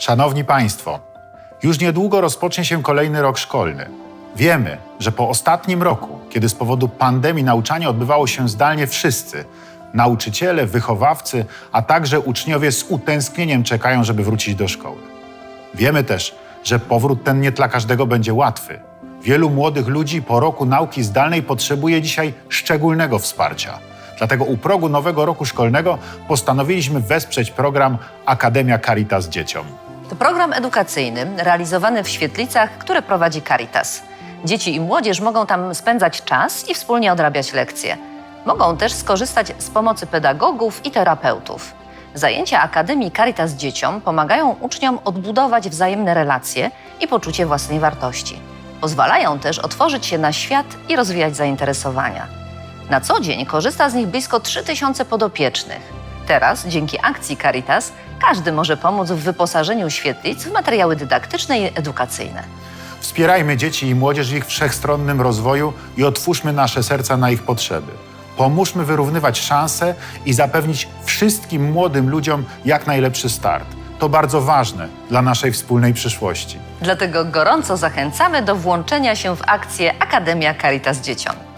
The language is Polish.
Szanowni Państwo, już niedługo rozpocznie się kolejny rok szkolny. Wiemy, że po ostatnim roku, kiedy z powodu pandemii nauczanie odbywało się zdalnie wszyscy, nauczyciele, wychowawcy, a także uczniowie z utęsknieniem czekają, żeby wrócić do szkoły. Wiemy też, że powrót ten nie dla każdego będzie łatwy. Wielu młodych ludzi po roku nauki zdalnej potrzebuje dzisiaj szczególnego wsparcia. Dlatego u progu nowego roku szkolnego postanowiliśmy wesprzeć program Akademia Caritas Dzieciom. To program edukacyjny realizowany w świetlicach, które prowadzi Caritas. Dzieci i młodzież mogą tam spędzać czas i wspólnie odrabiać lekcje. Mogą też skorzystać z pomocy pedagogów i terapeutów. Zajęcia Akademii Caritas Dzieciom pomagają uczniom odbudować wzajemne relacje i poczucie własnej wartości. Pozwalają też otworzyć się na świat i rozwijać zainteresowania. Na co dzień korzysta z nich blisko 3000 podopiecznych. Teraz, dzięki akcji Caritas, każdy może pomóc w wyposażeniu świetlic w materiały dydaktyczne i edukacyjne. Wspierajmy dzieci i młodzież w ich wszechstronnym rozwoju i otwórzmy nasze serca na ich potrzeby. Pomóżmy wyrównywać szanse i zapewnić wszystkim młodym ludziom jak najlepszy start. To bardzo ważne dla naszej wspólnej przyszłości. Dlatego gorąco zachęcamy do włączenia się w akcję Akademia Caritas Dzieciom.